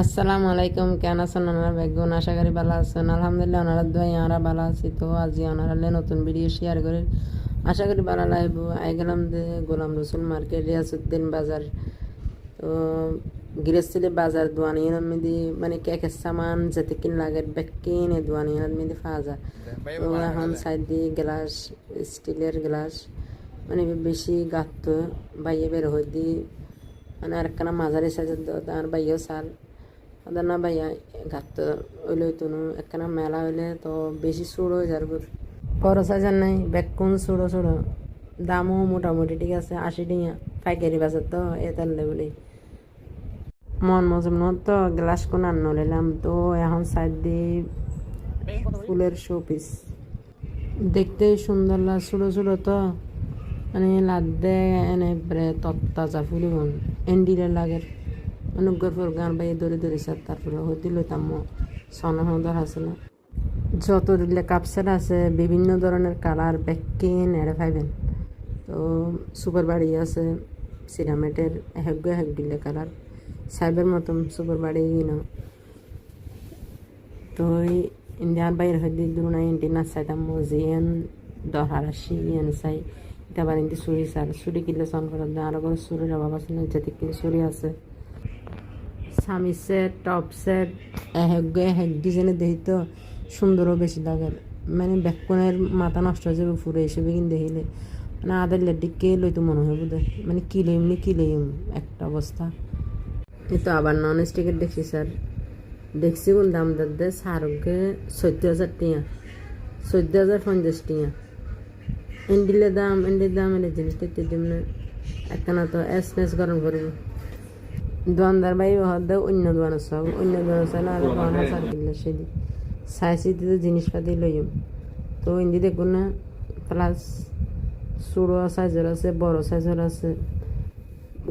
আসসালামু আলাইকুম কেন আছেন ওনারা বেগুন আশা করি ভালো আছেন। আলহামদুলিল্লাহ ওনারা দোয়াই আমরা ভালো আছি। তো আজি ওনারা নতুন ভিডিও শেয়ার করে। আশা করি ভালো লাগবো। আই গেলাম যে গোলাম রসুল মার্কেট রিয়াসুদ্দিন বাজার। তো গৃহস্থলী বাজার দোয়ানিয়ার মধ্যে মানে কেকের সামান যাতে কিন লাগে বেকিন দোয়ানিয়ার মধ্যে পাওয়া যায় তো এখন সাইড দিয়ে গ্লাস স্টিলের গ্লাস। মানে বেশি গাত্ত। বাইয়ে বের হয়ে দিয়ে মানে আরেকখানা মাঝারি সাইজের তার বাইয়েও সাল ওদের না ভাইয়া গাত হইলে তো একখানা মেলা হইলে তো বেশি সুড় হয়ে যাবে বড় সাইজের নাই বেকুন সুড়ো সুড়ো দামও মোটামুটি ঠিক আছে আশি টিয়া পাইকারি বাজার তো এ তাহলে বলি মন মজুম তো গ্লাস কোন আন্ন নিলাম তো এখন সাইড দিয়ে ফুলের শো পিস দেখতে সুন্দর লাগে ছোটো ছোটো তো মানে লাদে এনে তত্তাজা ফুলি মন এন্ডিরে লাগে অনুগ্রহ ফর গান বাই দৌড়ে দৌড়ে স্যার তারপরে হতে লইতাম সনা হদর আছে না যত দিলে কাপসেট আছে, বিভিন্ন ধরনের কালার ব্যাকিন এড়ে পাইবেন তো সুপার বাড়ি আছে সিরামেটের হেগ্য হেগ দিলে কালার সাইবের মতন সুপার বাড়ি কিনা তো ইন্ডিয়ার বাইরে হইতে দূর নাই ইন্টিনা চাইতাম জিয়েন দহার আসি, ইয়েন চাই এটা আবার ইন্টি চুরি চার চুরি কিনলে চন করে আর করে চুরির অভাব আছে না, যেতে চুরি আছে। স্বামী সেট টপ সেট এহেগ এহেগ ডিজাইনে দেখি তো সুন্দরও বেশি লাগে। মানে বেকনের মাথা নষ্ট হয়ে যাবে ফুরে হিসেবে কিন্তু দেখিলে। মানে আদার লেডিকে লইতো মনে হয় বোধ মানে কি লইম নি কি লইম একটা অবস্থা। এই তো আবার নন স্টিকের দেখছি স্যার দেখছি কোন দাম দে? সারকে চোদ্দ হাজার টিয়া চোদ্দ হাজার পঞ্চাশ টিয়া এন্ডিলে দাম এন্ডির দাম এনে জিনিসটা না। একখানা তো এস মেস গরম করব দোয়ানদার বাই হদে অন্য দোয়ান সব অন্য দোয়ান চাই না আর দোয়ান সার কিনলে সেদি চাইছি তো জিনিসপাতি লইম তো ইন্দি দেখুন না প্লাস ছোটো সাইজের আছে বড় সাইজের আছে।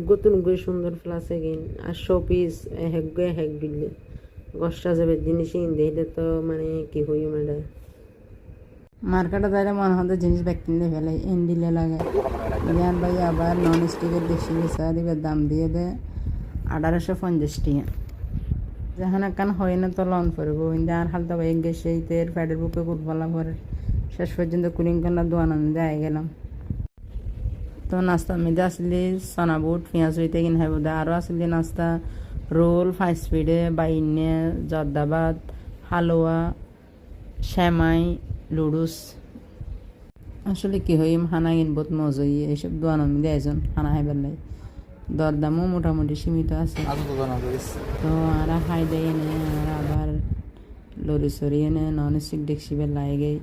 গতুন গই সুন্দর প্লাস এগিন আর শো পিস হেক গে হেক দিলে গসটা যাবে জিনিস ইন্দি হইলে তো মানে কি হই মানে। মার্কেটে যাইলে মনে হতো জিনিস ব্যাগ কিনলে ফেলে এন্ডিলে লাগে। ইয়ান ভাই আবার নন স্টিকের স্যার এবার দাম দিয়ে দেয় আঠারোশো পঞ্চাশ টিয়া যেখানে একখান হয় না তো লন পড়ব ইন্দা আর হালতা বাইক গেছে তের ফ্যাটের বুকে কুটবলা পরে শেষ পর্যন্ত কুলিং কান্না দোয়ান দেয় গেলাম। তো নাস্তা মেয়েদের আসলি সনা বুট, পেঁয়াজ হইতে কিনে খাইব। আরও আসলি নাস্তা, রোল ফাইভ স্পিডে বাইনে, জর্দাবাদ, হালুয়া, শ্যামাই, লুডুস। আসলে কি হই হানা কিনবত মজই এইসব দোয়ান মধ্যে একজন হানা খাইবার লাগে। দরদামও মোটামুটি সীমিত আছে। তো আর খাই দেয় এনে আর আবার লরি সরি এনে নন স্টিক দেখছি লাগে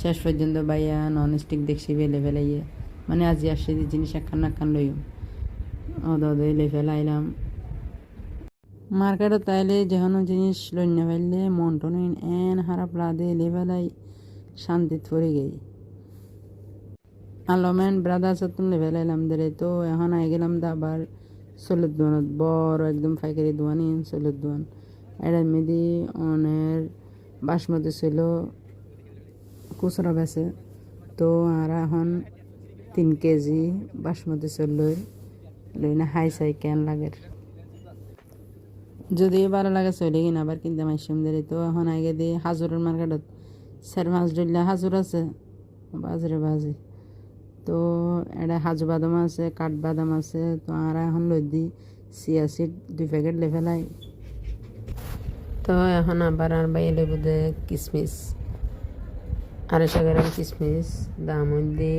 শেষ পর্যন্ত বাইয়া নন স্টিক দেখছি বেলে ফেলাইয়ে মানে আজি আসছে জিনিস একখান একখান লইম। অদ লে ফেলাইলাম। মার্কেটত তাইলে যেহনো জিনিস লই না ফেললে মন টন এন খারাপ লাগে এলে ফেলাই শান্তিত পড়ে গেই। আলমেন ব্রাদার্স তুমি ফেলাইলাম দে তো এখন আই গেলাম দা আবার চলুর দোয়ানত বড় একদম ফাইকারি দোয়ানি চলুর দোয়ান এটার মেদি অনের বাসমতি ছিল খুচরা বেছে তো আর এখন তিন কেজি বাসমতি চল লই লই না হাই চাই কেন লাগে যদি ভালো লাগে চলে কিনা, আবার কিনতে মাইসুম দেরি তো এখন আগে দিয়ে হাজুরের মার্কেটত চার মাছ ধরলে হাজুর আছে, বাজরে বাজি। তো এটা হাজু বাদাম আছে, কাঠ বাদাম আছে, তো আর এখন লই দি চিয়া সিড দুই প্যাকেট লে ফেলাই তো এখন আবার আর বাইরে লেবু দে কিসমিস আড়াইশো গ্রাম কিসমিস দাম হইতে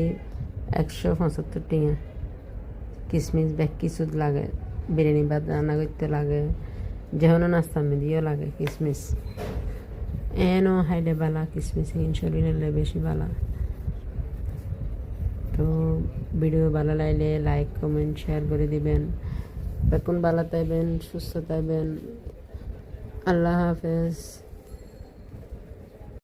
একশো পঁচাত্তর টিয়া। কিসমিস ব্যাগ কিছু লাগে, বিরিয়ানি বাদ রান্না করতে লাগে যেহনো নাস্তা মেদিও লাগে কিসমিস এনও হাইলে বালা কিসমিস শরীরে বেশি বালা। তো ভিডিও ভালো লাগলে লাইক কমেন্ট শেয়ার করে দিবেন। বেকুন ভালো থাকবেন, সুস্থ থাকবেন। আল্লাহ হাফেজ।